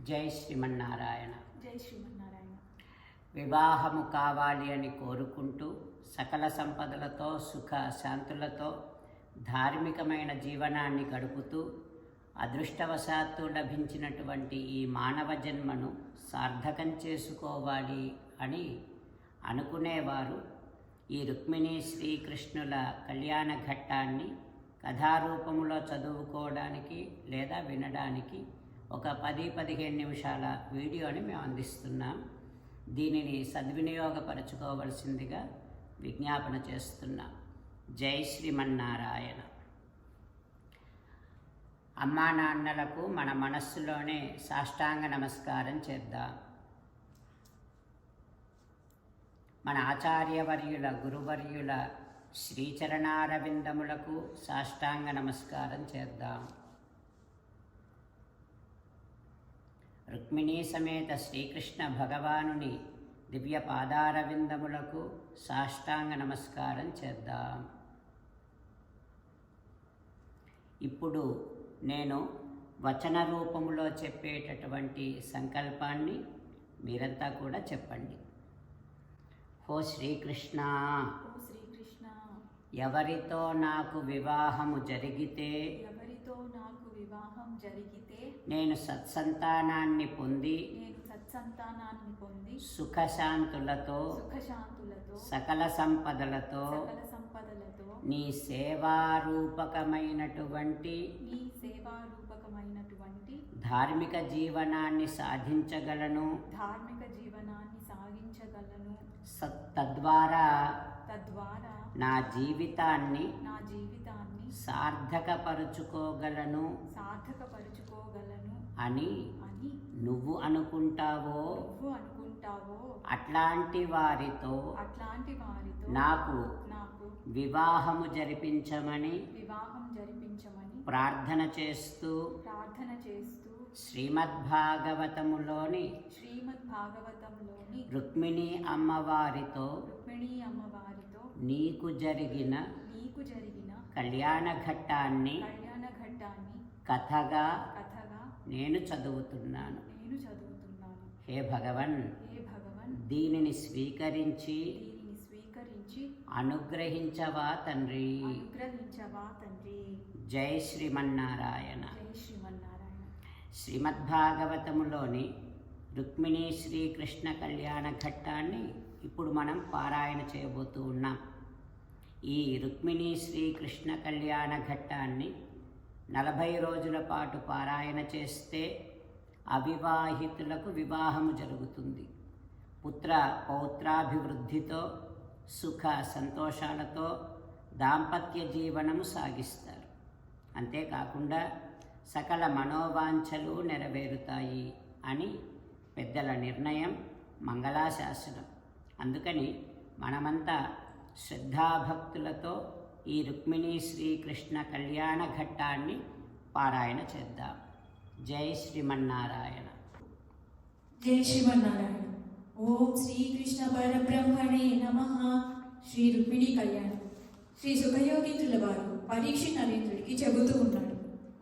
జై శ్రీమన్నారాయణ. జై శ్రీమన్నారాయణ. వివాహము కావాలి అని కోరుకుంటూ సకల సంపదలతో సుఖ శాంతులతో ధార్మికమైన జీవనాన్ని గడుపుతూ అదృష్టవశాత్తు లభించినటువంటి ఈ మానవ జన్మను సార్థకం చేసుకోవాలి అని అనుకునేవారు. ఈ రుక్మిణి శ్రీకృష్ణుల కళ్యాణ ఘట్టాన్ని కథారూపంలో చదువుకోవడానికి లేదా వినడానికి ఒక పది పదిహేను నిమిషాల వీడియోని మేము అందిస్తున్నాం. దీనిని సద్వినియోగపరచుకోవలసిందిగా విజ్ఞాపన చేస్తున్నాం. జై శ్రీమన్నారాయణ. అమ్మా నాన్నలకు మన మనస్సులోనే సాష్టాంగ నమస్కారం చేద్దాం. మన ఆచార్యవర్యుల గురువర్యుల శ్రీచరణారవిందములకు సాష్టాంగ నమస్కారం చేద్దాం. రుక్మిణీ సమేత శ్రీకృష్ణ భగవానుని దివ్య పాదారవిందములకు సాష్టాంగ నమస్కారం చేద్దాం. ఇప్పుడు నేను వచన రూపములో చెప్పేటటువంటి సంకల్పాన్ని మీరంతా కూడా చెప్పండి. ఓ శ్రీకృష్ణ! శ్రీకృష్ణ! ఎవరితో నాకు వివాహము జరిగితే ఎవరితో నాకు వివాహం జరిగితే నేను సత్సంతానాన్ని పొంది నేను సత్సంతానాన్ని పొంది సుఖశాంతులతో సుఖశాంతులతో సకల సంపదలతో సకల సంపదలతో నీ సేవారూపకమైనటువంటి నీ సేవారూపకమైనటువంటి ధార్మిక జీవనాన్ని సాధించగలను. ధార్మిక జీవనాన్ని సాగించగలను సత్ తద్వారా తద్వారా నా జీవితాన్ని నా జీవితాన్ని సార్థకపరుచుకోగలను. సార్థకపరుచుకోగలను అని అని నువ్వు అనుకుంటావో? అనుకుంటావో? అట్లాంటి వారితో అట్లాంటి వారితో నాకు నాకు వివాహము జరిపించమని వివాహం జరిపించమని ప్రార్థన చేస్తూ ప్రార్థన చేస్తూ శ్రీమద్భాగవతములోని శ్రీమద్ భాగవతంలోని రుక్మిణి అమ్మవారితో రుక్మిణి అమ్మవారితో నీకు జరిగిన నీకు జరిగిన కళ్యాణ ఘట్టాన్ని కళ్యాణ ఘట్టాన్ని కథగా నేను చదువుతున్నాను. నేను చదువుతున్నాను. హే భగవన్ హే భగవన్ దీనిని స్వీకరించి దీనిని స్వీకరించి అనుగ్రహించవా తండ్రి? అనుగ్రహించవా తండ్రి? జై శ్రీమన్నారాయణ. జై శ్రీమన్నారాయణ. శ్రీమద్భాగవతములోని రుక్మిణీ శ్రీకృష్ణ కళ్యాణ ఘట్టాన్ని ఇప్పుడు మనం పారాయణ చేయబోతూ ఉన్నాం. ఈ రుక్మిణీ శ్రీకృష్ణ కళ్యాణ ఘట్టాన్ని నలభై రోజుల పాటు పారాయణ చేస్తే అవివాహితులకు వివాహము జరుగుతుంది. పుత్ర పౌత్రాభివృద్ధితో సుఖ సంతోషాలతో దాంపత్య జీవనము సాగిస్తారు. అంతేకాకుండా సకల మనోవాంఛలు నెరవేరుతాయి అని పెద్దల నిర్ణయం మంగళాశాసనం. అందుకని మనమంతా శ్రద్ధాభక్తులతో ఈ రుక్మిణీ శ్రీకృష్ణ కళ్యాణ ఘట్టాన్ని పారాయణ చేద్దాం. జై శ్రీమన్నారాయణ. జై శ్రీమన్నారాయణ. ఓం శ్రీకృష్ణ పరబ్రహ్మణే నమ. శ్రీ రుక్మిణి కళ్యాణం. శ్రీ సుఖయోగీంద్రుల వారు పరీక్ష నరేంద్రుడికి చెబుతూ ఉన్నాడు.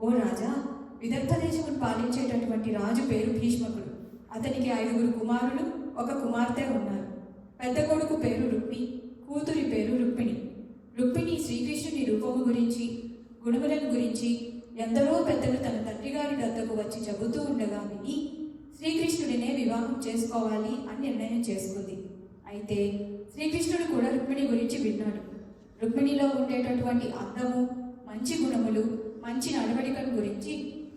ఓ రాజా విదర్భ దేశమును పాలించేటటువంటి రాజు పేరు భీష్మకుడు. అతనికి ఐదుగురు కుమారులు ఒక కుమార్తె ఉన్నారు. పెద్ద కొడుకు పేరు రుక్మి కూతురి పేరు రుక్మిణి. రుక్మిణి శ్రీకృష్ణుని రూపము గురించి గుణములను గురించి ఎందరో పెద్దలు తన తండ్రి గారి వద్దకు వచ్చి చెబుతూ ఉండగా విని శ్రీకృష్ణుడినే వివాహం చేసుకోవాలి అని నిర్ణయం చేసుకుంది. అయితే శ్రీకృష్ణుడు కూడా రుక్మిణి గురించి విన్నాడు. రుక్మిణిలో ఉండేటటువంటి అందము మంచి గుణములు మంచి నడవడికల గురించి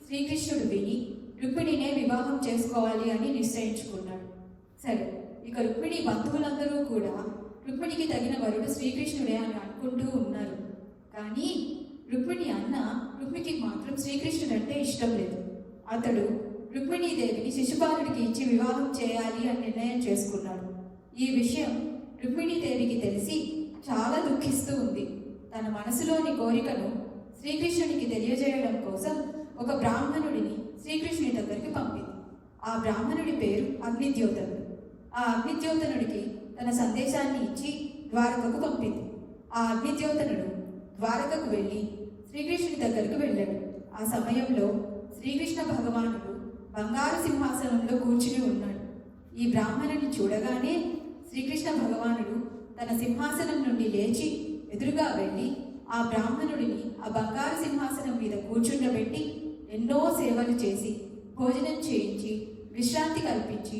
శ్రీకృష్ణుడు విని రుక్మిణినే వివాహం చేసుకోవాలి అని నిశ్చయించుకున్నాడు. సరే ఇక రుక్మిణి బంధువులందరూ కూడా రుక్మిణికి తగిన వరుడు శ్రీకృష్ణుడే అని అనుకుంటూ ఉన్నారు. కానీ రుక్మిణి అన్న రుక్మికి మాత్రం శ్రీకృష్ణుడు అంటే ఇష్టం లేదు. అతడు రుక్మిణీదేవిని శిశుపాలుడికి ఇచ్చి వివాహం చేయాలి అని నిర్ణయం చేసుకున్నాడు. ఈ విషయం రుక్మిణీదేవికి తెలిసి చాలా దుఃఖిస్తూ ఉంది. తన మనసులోని కోరికను శ్రీకృష్ణునికి తెలియజేయడం కోసం ఒక బ్రాహ్మణుడిని శ్రీకృష్ణుని దగ్గరికి పంపింది. ఆ బ్రాహ్మణుడి పేరు అగ్నిద్యోతనుడు. ఆ అగ్నిద్యోతనుడికి తన సందేశాన్ని ఇచ్చి ద్వారకకు పంపింది. ఆ అగ్నిద్యోతనుడు ద్వారకకు వెళ్ళి శ్రీకృష్ణుడి దగ్గరకు వెళ్ళాడు. ఆ సమయంలో శ్రీకృష్ణ భగవానుడు బంగారు సింహాసనంలో కూర్చుని ఉన్నాడు. ఈ బ్రాహ్మణుని చూడగానే శ్రీకృష్ణ భగవానుడు తన సింహాసనం నుండి లేచి ఎదురుగా వెళ్ళి ఆ బ్రాహ్మణుడిని ఆ బంగారు సింహాసనం మీద కూర్చుండబెట్టి ఎన్నో సేవలు చేసి భోజనం చేయించి విశ్రాంతి కల్పించి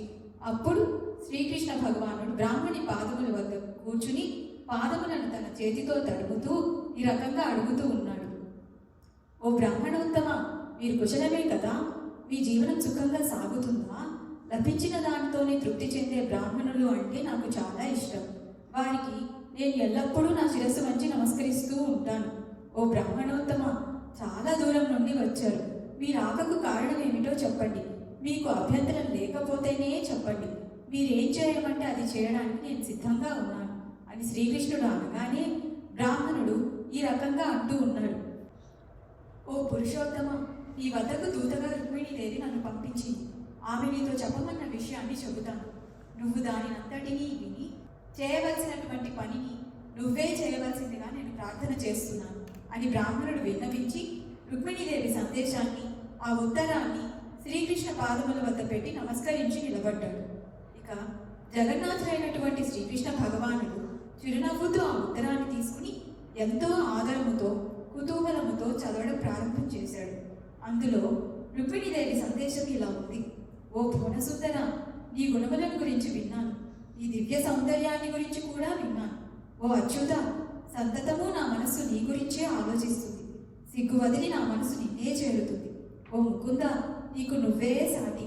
అప్పుడు శ్రీకృష్ణ భగవానుడు బ్రాహ్మణి పాదముల వద్ద కూర్చుని పాదములను తన చేతితో తడుగుతూ ఈ రకంగా అడుగుతూ ఉన్నాడు. ఓ బ్రాహ్మణోత్తమ మీరు కుశలమే కదా? మీ జీవనం సుఖంగా సాగుతుందా? లభించిన దానితోనే తృప్తి చెందే బ్రాహ్మణులు అంటే నాకు చాలా ఇష్టం. వారికి నేను ఎల్లప్పుడూ నా శిరస్సు వంచి నమస్కరిస్తూ ఉంటాను. ఓ బ్రాహ్మణోత్తమ చాలా దూరం నుండి వచ్చారు. మీ రాకకు కారణం ఏమిటో చెప్పండి. మీకు అభ్యంతరం లేకపోతేనే చెప్పండి. మీరేం చేయమంటే అది చేయడానికి నేను సిద్ధంగా ఉన్నాను. అని శ్రీకృష్ణుడు అనగానే బ్రాహ్మణుడు ఈ రకంగా అంటూ ఉన్నాడు. ఓ పురుషోత్తమ నీ వద్దకు దూతగా రుక్మిణీదేవి నన్ను పంపించింది ఆమె నీతో చెప్పమన్న విషయాన్ని చెబుతాను నువ్వు దాని అంతటినీ విని చేయవలసినటువంటి పనిని నువ్వే చేయవలసిందిగా నేను ప్రార్థన చేస్తున్నాను అని బ్రాహ్మణుడు విన్నవించి రుక్మిణీదేవి సందేశాన్ని ఆ ఉత్తరాన్ని శ్రీకృష్ణ పాదముల వద్ద పెట్టి నమస్కరించి నిలబడ్డాడు. ఇక జగన్నాథుడైనటువంటి శ్రీకృష్ణ భగవానుడు చిరునవ్వుతో ఆ ఉత్తరాన్ని తీసుకుని ఎంతో ఆదరముతో కుతూహలముతో చదవడం ప్రారంభం చేశాడు. అందులో రుక్మిణీదేవి సందేశం ఇలా ఉంది. ఓ భువనసుందర నీ గుణములను గురించి విన్నాను. నీ దివ్య సౌందర్యాన్ని గురించి కూడా విన్నాను. ఓ అచ్యుత సంతతము నా మనస్సు నీ గురించే ఆలోచిస్తుంది. సిగ్గు వదిలి నా మనసు నిన్నే చేరుతుంది. ఓ ముకుంద నీకు నువ్వే సాటి.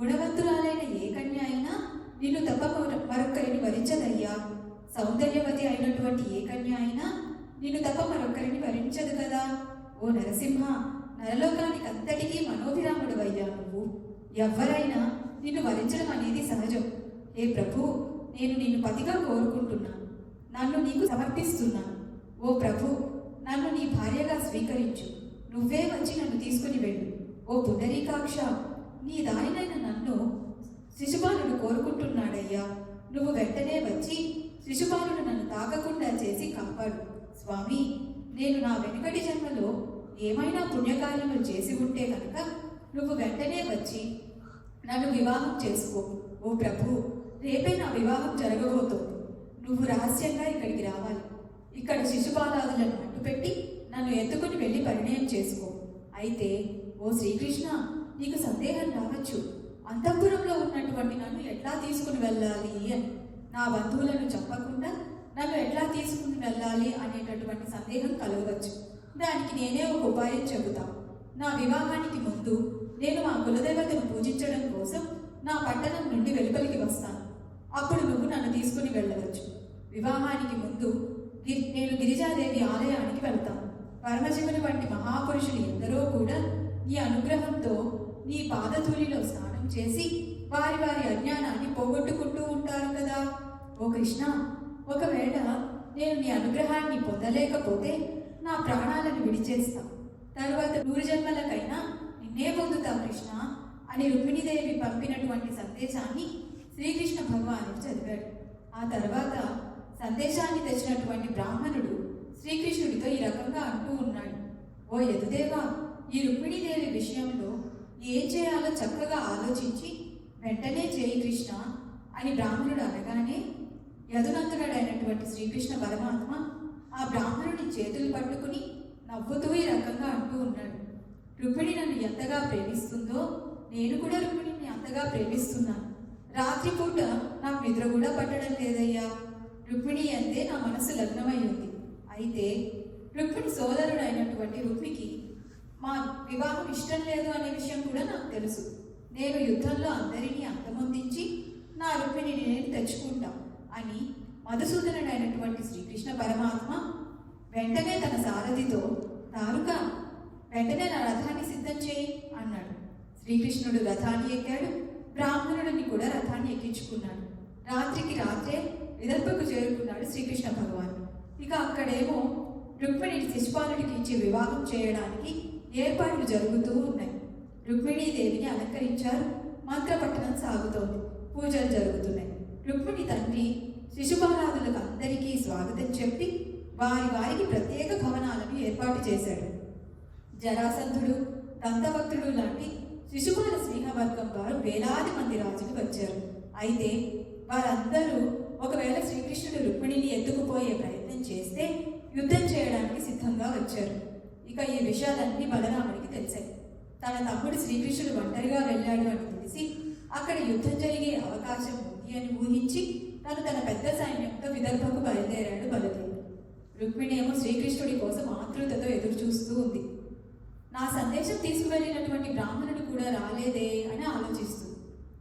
గుణవంతురాలైన ఏ కన్య అయినా నిన్ను తప్ప మరొ- మరొక్కరిని వరించదయ్యా. సౌందర్యవతి అయినటువంటి ఏ కన్య అయినా నిన్ను తప్ప మరొకరిని వరించదు కదా. ఓ నరసింహ నరలోకానికి అంతటికీ మనోభిరాముడు అయ్యా నువ్వు. ఎవరైనా నిన్ను వరించడం అనేది సహజం. ఏ ప్రభు నేను నిన్ను పతిగా కోరుకుంటున్నాను. నన్ను నీకు సమర్పిస్తున్నాను. ఓ ప్రభు నన్ను నీ భార్యగా స్వీకరించు. నువ్వే వచ్చి నన్ను తీసుకుని వెళ్ళు. ఓ పునరీకాక్ష నీ దారినైన నన్ను శిశుపాలుడు కోరుకుంటున్నాడయ్యా. నువ్వు వెంటనే వచ్చి శిశుపాలుడు నన్ను తాకకుండా చేసి కాపాడు. స్వామి నేను నా వెనుకటి జన్మలో ఏమైనా పుణ్యకార్యములు చేసి ఉంటే కనుక నువ్వు వెంటనే వచ్చి నన్ను వివాహం చేసుకో. ఓ ప్రభు రేపే నా వివాహం జరగబోతోంది. నువ్వు రహస్యంగా ఇక్కడికి రావాలి. ఇక్కడ శిశుపాలాదులను అడ్డుపెట్టి నన్ను ఎత్తుకుని వెళ్ళి పరిణయం చేసుకో. అయితే ఓ శ్రీకృష్ణ నీకు సందేహం రావచ్చు. అంతఃపురంలో ఉన్నటువంటి నన్ను ఎట్లా తీసుకుని వెళ్ళాలి అని. నా బంధువులను చెప్పకుండా నన్ను ఎట్లా తీసుకుని వెళ్ళాలి అనేటటువంటి సందేహం కలగవచ్చు. దానికి నేనే ఒక ఉపాయం చెబుతా. నా వివాహానికి ముందు నేను మా కులదేవతను పూజించడం కోసం నా పట్టణం నుండి వెలుపలికి వస్తాను. అప్పుడు నువ్వు నన్ను తీసుకుని వెళ్ళవచ్చు. వివాహానికి ముందు నేను గిరిజాదేవి ఆలయానికి వెళ్తాను. పరమశివుని వంటి మహాపురుషులు ఎందరో కూడా నీ అనుగ్రహంతో నీ పాదధూళిలో స్నానం చేసి వారి వారి అజ్ఞానాన్ని పోగొట్టుకుంటూ ఉంటారు కదా. ఓ కృష్ణ ఒకవేళ నేను నీ అనుగ్రహాన్ని పొందలేకపోతే నా ప్రాణాలను విడిచేస్తా. తరువాత నూరు జన్మలకైనా నిన్నే పొందుతా కృష్ణ అని రుక్మిణీదేవి పంపినటువంటి సందేశాన్ని శ్రీకృష్ణ భగవానుడు చదివాడు. ఆ తర్వాత సందేశాన్ని తెచ్చినటువంటి బ్రాహ్మణుడు శ్రీకృష్ణుడితో ఈ రకంగా అంటూ ఉన్నాడు. ఓ యదుదేవా ఈ రుక్మిణీదేవి విషయంలో ఏం చేయాలో చక్కగా ఆలోచించి వెంటనే చేయి కృష్ణ అని బ్రాహ్మణుడు అనగానే యదునందనుడైనటువంటి శ్రీకృష్ణ పరమాత్మ ఆ బ్రాహ్మణుని చేతులు పట్టుకుని నవ్వుతూ ఈ రకంగా అంటూ ఉన్నాడు. రుక్మిణి నన్ను ఎంతగా ప్రేమిస్తుందో నేను కూడా రుక్మిణిని అంతగా ప్రేమిస్తున్నాను. రాత్రిపూట నాకు నిద్ర కూడా పట్టడం లేదయ్యా. రుక్మిణి అంతే నా మనసు లగ్నమై ఉంది. అయితే రుక్మిణి సోదరుడైనటువంటి రుక్మికి మా వివాహం ఇష్టం లేదు అనే విషయం కూడా నాకు తెలుసు. నేను యుద్ధంలో అందరినీ అంతమొందించి నా రుక్మిణిని నేను తెచ్చుకుంటాను. అని మధుసూదనుడైనటువంటి శ్రీకృష్ణ పరమాత్మ వెంటనే తన సారథితో తారుక వెంటనే నా రథాన్ని సిద్ధం చేయి అన్నాడు. శ్రీకృష్ణుడు రథాన్ని ఎక్కాడు. బ్రాహ్మణుడిని కూడా రథాన్ని ఎక్కించుకున్నాడు. రాత్రికి రాత్రే విదర్భకు చేరుకున్నాడు శ్రీకృష్ణ భగవాన్. ఇక అక్కడేమో రుక్మిణి శిశుపాలుడికి ఇచ్చి వివాహం చేయడానికి ఏర్పాట్లు జరుగుతూ ఉన్నాయి. రుక్మిణీదేవిని అలంకరించారు. మంత్రపట్టణం సాగుతోంది. పూజలు జరుగుతున్నాయి. రుక్మిణి తండ్రి శిశుపారాధులకు అందరికీ స్వాగతం చెప్పి వారి వారికి ప్రత్యేక భవనాలను ఏర్పాటు చేశాడు. జరాసంధుడు దంతభక్తుడు లాంటి శిశుపాల స్నేహ వారు వేలాది మంది రాజులు వచ్చారు. అయితే వారందరూ ఒకవేళ శ్రీకృష్ణుడు రుక్మిణిని ఎత్తుకుపోయే ప్రయత్నం చేస్తే యుద్ధం చేయడానికి సిద్ధంగా వచ్చారు. ఇక ఈ విషయాలన్నీ బలరాముడికి తెలిసాయి. తన తమ్ముడు శ్రీకృష్ణుడు ఒంటరిగా వెళ్ళాడు అని తెలిసి అక్కడ యుద్ధం జరిగే అవకాశం అని ఊహించి తను తన పెద్ద సైన్యంతో విదర్భకు బయలుదేరాడు బలదేవుడు రుక్మిణి ఏమో శ్రీకృష్ణుడి కోసం ఆతృతతో ఎదురు చూస్తూ ఉంది. నా సందేశం తీసుకువెళ్ళినటువంటి బ్రాహ్మణుడు కూడా రాలేదే అని ఆలోచిస్తూ.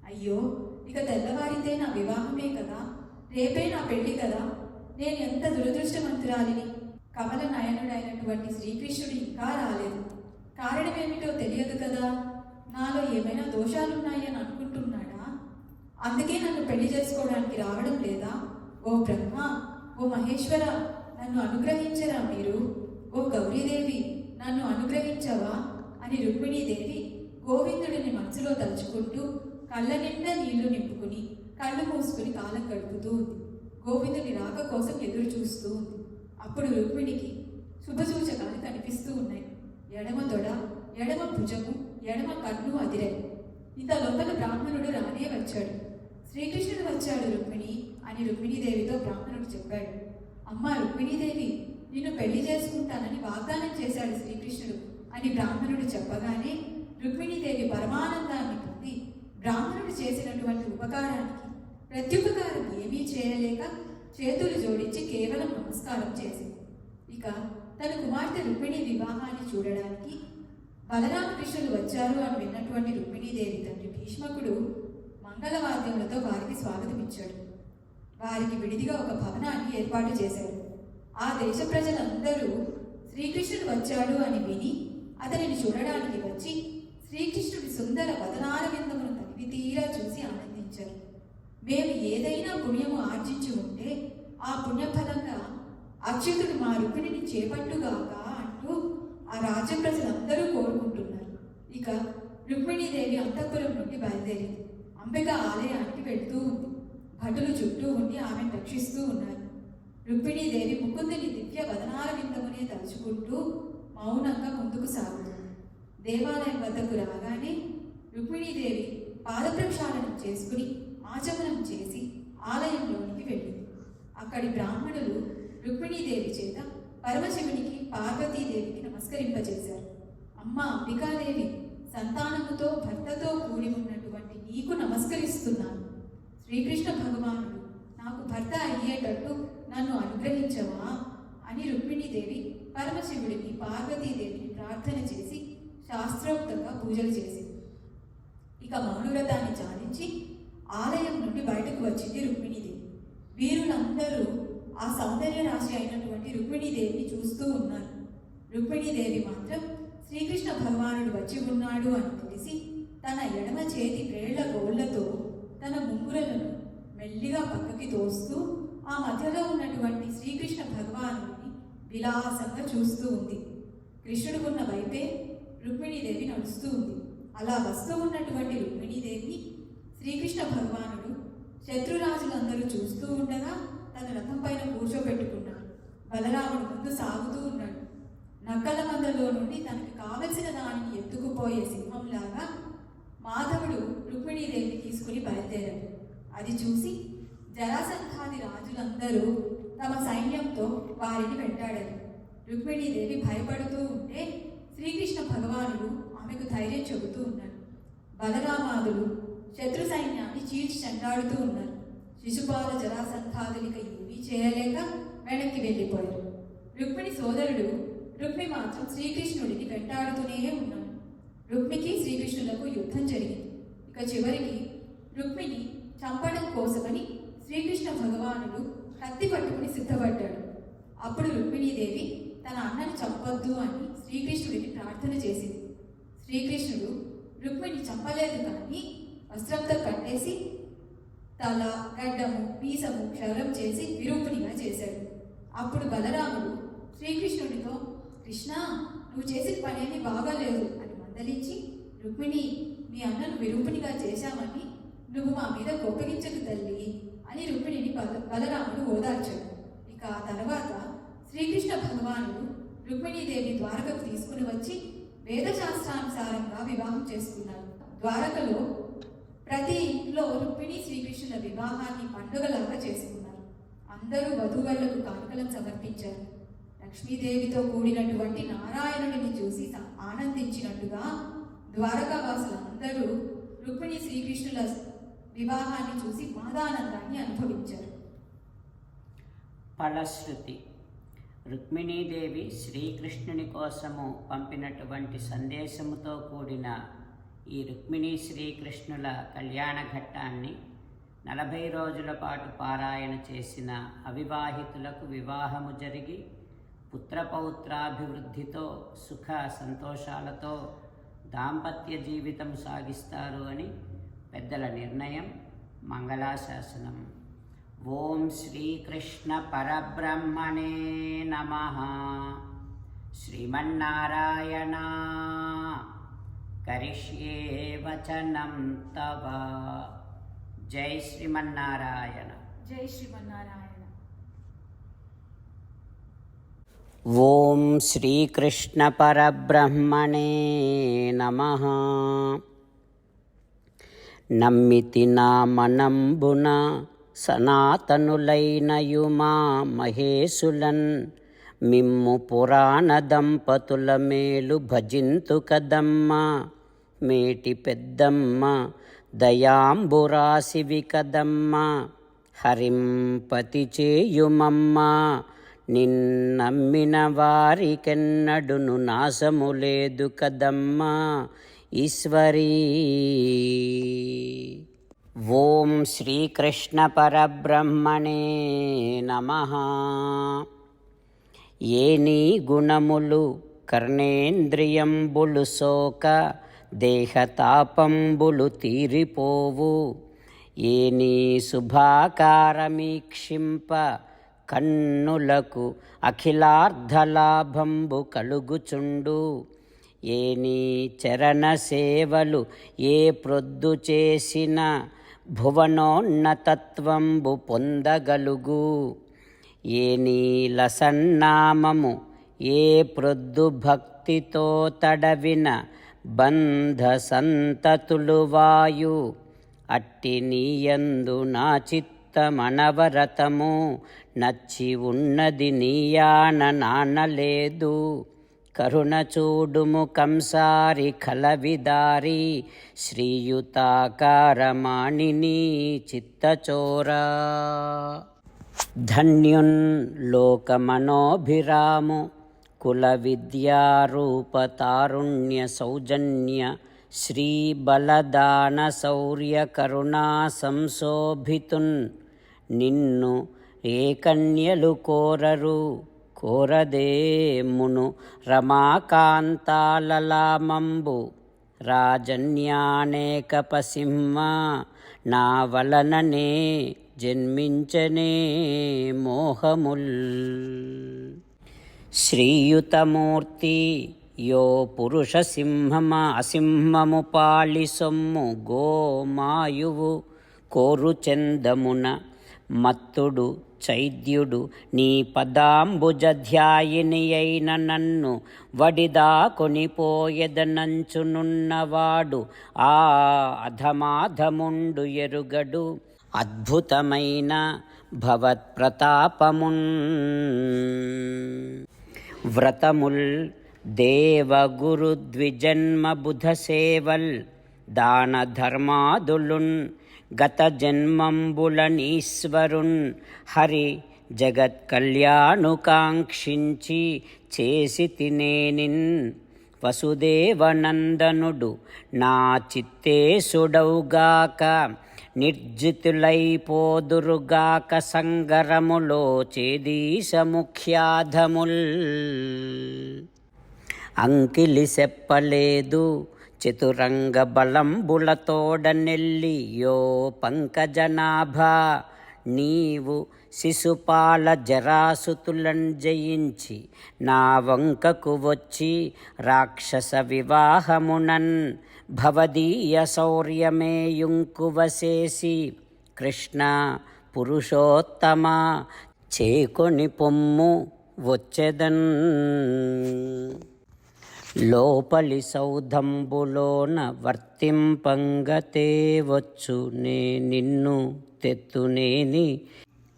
అయ్యో ఇక తెల్లవారితే నా వివాహమే కదా? రేపే నా పెళ్ళి కదా? నేను ఎంత దురదృష్టవంతురాలిని? కమల నయనుడైనటువంటి శ్రీకృష్ణుడు ఇంకా రాలేదు. కారణమేమిటో తెలియదు కదా? నాలో ఏమైనా దోషాలున్నాయని అనుకుంటున్నాడు. అందుకే నన్ను పెళ్ళి చేసుకోవడానికి రావడం లేదా? ఓ బ్రహ్మ ఓ మహేశ్వర నన్ను అనుగ్రహించరా మీరు? ఓ గౌరీదేవి నన్ను అనుగ్రహించవా? అని రుక్మిణీదేవి గోవిందుడిని మనసులో తలుచుకుంటూ కళ్ళ నిండా నీళ్ళు నింపుకుని కళ్ళు మూసుకుని కాలం గడుపుతూ ఉంది. గోవిందుని రాక కోసం ఎదురు చూస్తూ ఉంది. అప్పుడు రుక్మిణికి శుభసూచకాలు కనిపిస్తూ ఉన్నాయి. ఎడమ తొడ ఎడమ భుజము ఎడమ కన్ను అదిరాయి ఇంత లోపల బ్రాహ్మణుడు రానే వచ్చాడు. శ్రీకృష్ణుడు వచ్చాడు రుక్మిణి అని రుక్మిణీదేవితో బ్రాహ్మణుడు చెప్పాడు. అమ్మ రుక్మిణీదేవి నిన్ను పెళ్ళి చేసుకుంటానని వాగ్దానం చేశాడు శ్రీకృష్ణుడు అని బ్రాహ్మణుడు చెప్పగానే రుక్మిణీదేవి పరమానందాన్ని పొంది బ్రాహ్మణుడు చేసినటువంటి ఉపకారానికి ప్రత్యుపకారం ఏమీ చేయలేక చేతులు జోడించి కేవలం నమస్కారం చేసింది. ఇక తన కుమార్తె రుక్మిణి వివాహాన్ని చూడడానికి బలరామకృష్ణులు వచ్చారు అని విన్నటువంటి రుక్మిణీదేవి తండ్రి భీష్మకుడు మంగళవాద్యములతో వారికి స్వాగతం ఇచ్చాడు వారికి విడిదిగా ఒక భవనాన్ని ఏర్పాటు చేశాడు. ఆ దేశ ప్రజలందరూ శ్రీకృష్ణుడు వచ్చాడు అని విని అతనిని చూడడానికి వచ్చి శ్రీకృష్ణుడి సుందర వదనార విందమును తనివి తీరా చూసి ఆనందించారు. మేము ఏదైనా పుణ్యము ఆర్జించి ఉంటే ఆ పుణ్యఫలంగా అచ్యుతుడు మా రుక్మిణిని చేపట్టుగాక అంటూ ఆ రాజ్య ప్రజలందరూ కోరుకుంటున్నారు. ఇక రుక్మిణీదేవి అంతఃపురం నుండి బయలుదేరింది. అంబిక ఆలయానికి వెళ్తూ ఉంది. భటులు చుట్టూ ఉండి ఆమెను రక్షిస్తూ ఉన్నారు. రుక్మిణీదేవి ముకుందుని దివ్య వదనాల విందమునే తలుచుకుంటూ మౌనంగా ముందుకు సాగుతుంది. దేవాలయం వద్దకు రాగానే రుక్మిణీదేవి పాదప్రక్షాళనం చేసుకుని ఆచమనం చేసి ఆలయంలోనికి వెళ్ళింది. అక్కడి బ్రాహ్మణులు రుక్మిణీదేవి చేత పరమశివునికి పార్వతీదేవికి నమస్కరింపజేశారు. అమ్మ అంబికాదేవి సంతానముతో భర్తతో కూడి ఉన్నట్టు అయినటువంటి నీకు నమస్కరిస్తున్నాను. శ్రీకృష్ణ భగవానుడు నాకు భర్త అయ్యేటట్టు నన్ను అనుగ్రహించవా? అని రుక్మిణీదేవి పరమశివుడిని పార్వతీదేవిని ప్రార్థన చేసి శాస్త్రోక్తంగా పూజలు చేసింది. ఇక మౌనవ్రతాన్ని చాలించి ఆలయం నుండి బయటకు వచ్చింది రుక్మిణీదేవి. వీరులందరూ ఆ సౌందర్య రాశి అయినటువంటి రుక్మిణీదేవిని చూస్తూ ఉన్నారు. రుక్మిణీదేవి మాత్రం శ్రీకృష్ణ భగవానుడు వచ్చి ఉన్నాడు అని తెలిసి తన ఎడమ చేతి వేళ్ళ గోళ్ళతో తన ముంగురలను మెల్లిగా పక్కకి తోస్తూ ఆ మధ్యలో ఉన్నటువంటి శ్రీకృష్ణ భగవానుని విలాసంగా చూస్తూ ఉంది. కృష్ణుడు ఉన్న వైపే రుక్మిణీదేవి నడుస్తూ ఉంది. అలా వస్తూ ఉన్నటువంటి రుక్మిణీదేవిని శ్రీకృష్ణ భగవానుడు శత్రురాజులందరూ చూస్తూ ఉండగా తన రథం పైన కూర్చోబెట్టుకున్నాడు బలరాముడు ముందు సాగుతూ ఉన్నాడు. నక్కల మందలో నుండి తనకి కావలసిన దానిని ఎత్తుకుపోయే సింహంలాగా మాధవుడు రుక్మిణీదేవిని తీసుకుని బయలుదేరాడు. అది చూసి జరాసంధాది రాజులందరూ తమ సైన్యంతో వారిని వెంటాడారు. రుక్మిణీదేవి భయపడుతూ ఉంటే శ్రీకృష్ణ భగవానుడు ఆమెకు ధైర్యం చెబుతూ ఉన్నాడు. బలరామాదులు శత్రు సైన్యాన్ని చీల్చి చెండాడుతూ ఉన్నారు. శిశుపాల జరాసంధాదులిక ఏమీ చేయలేక వెనక్కి వెళ్ళిపోయారు. రుక్మిణి సోదరుడు రుక్మి మాత్రం శ్రీకృష్ణుడిని వెంటాడుతూనే ఉన్నాడు. రుక్మికి శ్రీకృష్ణులకు యుద్ధం జరిగింది. ఇక చివరికి రుక్మిని చంపడం కోసమని శ్రీకృష్ణ భగవానుడు కత్తి పట్టుకుని సిద్ధపడ్డాడు. అప్పుడు రుక్మిణీదేవి తన అన్నని చంపొద్దు అని శ్రీకృష్ణుడిని ప్రార్థన చేసింది. శ్రీకృష్ణుడు రుక్మిణి చంపలేదు కానీ వస్త్రంతో కట్టేసి తల గడ్డము పీసము క్షౌరం చేసి విరూపునిగా చేశాడు. అప్పుడు బలరాముడు శ్రీకృష్ణుడితో కృష్ణ నువ్వు చేసిన పనేమి బాగాలేదు. మందలించి రుక్మిణి మీ అన్నను విరూపునిగా చేశామని నువ్వు మా మీద కోపగించకు తల్లి అని రుక్మిణిని బలరాముడు ఓదార్చాడు. ఇక ఆ తర్వాత శ్రీకృష్ణ భగవానుడు రుక్మిణీదేవి ద్వారకకు తీసుకుని వచ్చి వేదశాస్త్రానుసారంగా వివాహం చేసుకున్నారు ద్వారకలో ప్రతి ఇంట్లో రుక్మిణి శ్రీకృష్ణుల వివాహాన్ని పండుగలాగా చేసుకున్నారు. అందరూ వధూవరులకు కానుకలను సమర్పించారు. లక్ష్మీదేవితో కూడినటువంటి నారాయణుడిని చూసి స- ఆనందించినట్టుగా ద్వారకావాసులందరూ రుక్మిణి శ్రీకృష్ణుల వివాహాన్ని చూసి మాదానందాన్ని అనుభవించారు. ఫలశ్రుతి రుక్మిణీదేవి శ్రీకృష్ణుని కోసము పంపినటువంటి సందేశముతో కూడిన ఈ రుక్మిణీ శ్రీకృష్ణుల కళ్యాణ ఘట్టాన్ని నలభై రోజుల పాటు పారాయణ చేసిన అవివాహితులకు వివాహము జరిగి పుత్రపౌత్రాభివృద్ధితో సుఖ సంతోషాలతో దాంపత్య జీవితం సాగిస్తారు అని పెద్దల నిర్ణయం మంగళాశాసనం. ఓం శ్రీకృష్ణ పరబ్రహ్మణే నమ. శ్రీమన్నారాయణ. కరిష్యే వచనం తవ. జై శ్రీమన్నారాయణ. జై శ్రీమన్నారాయణ. ఓం శ్రీకృష్ణ పరబ్రహ్మణే నమ. నమ్మితి నా మనంబున సనాతనులైనయుమా మహేశులన్. మిమ్ము పురాణ దంపతుల మేలు భజింతు కదమ్మ. మేటి పెద్దమ్మ దయాంబురాశివి కదమ్మ. హరింపతి చేయుమమ్మా. నిన్నమ్మిన వారికెన్నడును నాశము లేదు కదమ్మా ఈశ్వరీ. ఓం శ్రీకృష్ణ పరబ్రహ్మణే నమ. ఏనీ గుణములు కర్ణేంద్రియంబులు శోక దేహతాపంబులు తీరిపోవు. ఏనీ శుభాకారమీక్షింప కన్నులకు అఖిలార్ధలాభంబు కలుగుచుండు. ఏ నీ చరణ సేవలు ఏ ప్రొద్దు చేసిన భువనోన్నతత్వంబు పొందగలుగు. ఏ నీల ఏ ప్రొద్దు భక్తితో తడవిన బంధ సంతతులు వాయు. అట్టి నీయందు నా మనవరతము. నచ్చి ఉన్నది నీయాన నానలేదు కరుణ చూడుము కంసారి కలవిదారి. శ్రీయుతాకారమాణిని చిత్తచోరా. ధన్యున్ లోకమనోభిరాము. కుల విద్యారూపతారుణ్య సౌజన్య. శ్రీ బలదాన శౌర్య కరుణా సంశోభితున్. నిన్ను ఏ కన్యలు కోరరు? కోరదేమును రమాకాంతాలలామంబు రాజన్యానేకపసింహ నా వలననే జన్మించనే మోహముల్. శ్రీయుతమూర్తి యో పురుష సింహమ అసింహము పాళి సొమ్ము గోమాయువు కోరు చందమున మత్తుడు చైద్యుడు నీ పదాంబుజధ్యాయిని అయిన నన్ను వడిదా కొనిపోయెదనంచునున్నవాడు ఆ అధమాధముండు ఎరుగడు. అద్భుతమైన భవత్ప్రతాపమున్. వ్రతముల్ దేవగురు ద్విజన్మ బుధ సేవల్ దాన ధర్మాదులున్ గత జన్మంబులనీశ్వరున్ హరి జగత్ కళ్యాణుకాంక్షించి చేసి తినేనిన్ వసుదేవనందనుడు నా చిత్తేసుడౌగాక నిర్జితులైపోదురుగాక సంగరములో చేదీశముఖ్యాధముల్ అంకిలి చెప్పలేదు చతురంగ బలంబులతోడ నెల్లి యో పంకజనాభా. నీవు శిశుపాల జరాసుతులను జయించి నా వంకకు వచ్చి రాక్షస వివాహమునన్ భవదీయ శౌర్యమేయుంకువశేసి కృష్ణ పురుషోత్తమ చేకొని పొమ్ము వచ్చెదన్. లోపలి సౌధంబులోన వర్తింపంగతే వచ్చు నే నిన్ను తెత్తునేని.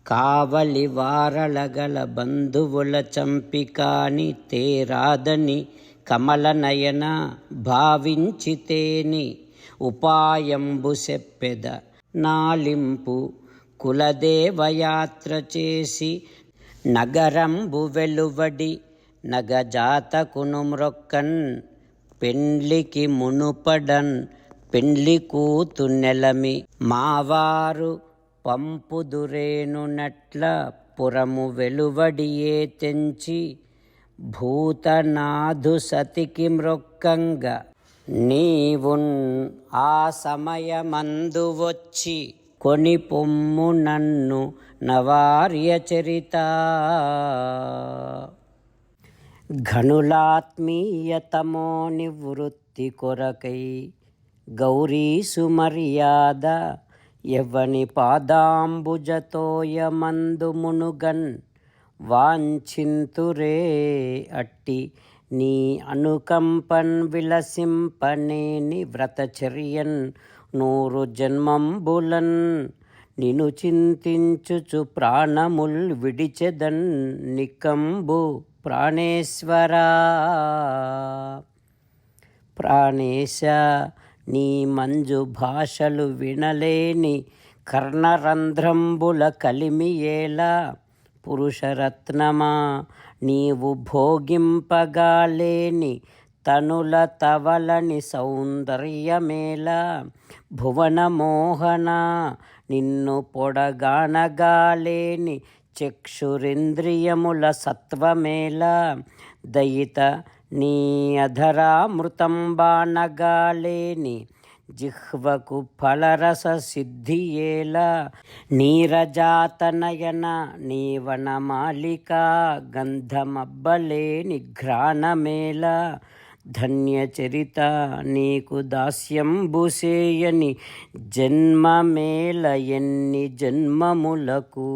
కావలి వారలగల బంధువుల చంపికాని తేరాదని కమలనయన భావించితేని. ఉపాయంబు సెప్పెద నాలింపు కులదేవయాత్ర చేసి నగరంబు వెలువడి నగజాతకును మ్రొక్కన్ పెండ్లికి మునుపడన్ పెండ్లి కూతు నెలమి. మావారు పంపుదురేనునట్ల పురము వెలువడియే తెంచి భూతనాథు సతికి మ్రొక్కంగా నీవున్ ఆ సమయమందు వచ్చి కొని పొమ్ము నన్ను నవార్య చరిత. ఘనులాత్మీయతమో నివృత్తి కొరకై గౌరీసు మర్యాద ఎవని పాదాంబుజతోయమందు మునుగన్ వాంఛింతురే అట్టి నీ అనుకంపన్ విలసింపనేని వ్రతచర్యన్ నూరు జన్మంబులన్ నిను చింతించుచు ప్రాణముల్ విడిచెదన్ నికంబు ప్రాణేశ్వరా. ప్రాణేశ నీ మంజు భాషలు వినలేని కర్ణరంధ్రంబుల కలిమియేలా పురుషరత్నమా నీవు భోగింపగాలేని తనుల తవలని సౌందర్యమేలా. భువనమోహన నిన్ను పొడగానగాలేని చక్షురింద్రియముల సత్వమేళ దయిత నీ అధరామృతంబానగాలేని జిహ్వకు ఫలరస సిద్ధియేలా నీరజాతనయన నీవనమాలిక గంధమబ్బలేని ఘ్రాణమేళ ధన్యచరిత నీకు దాస్యంబుసేయని జన్మమేల ఎన్ని జన్మములకు.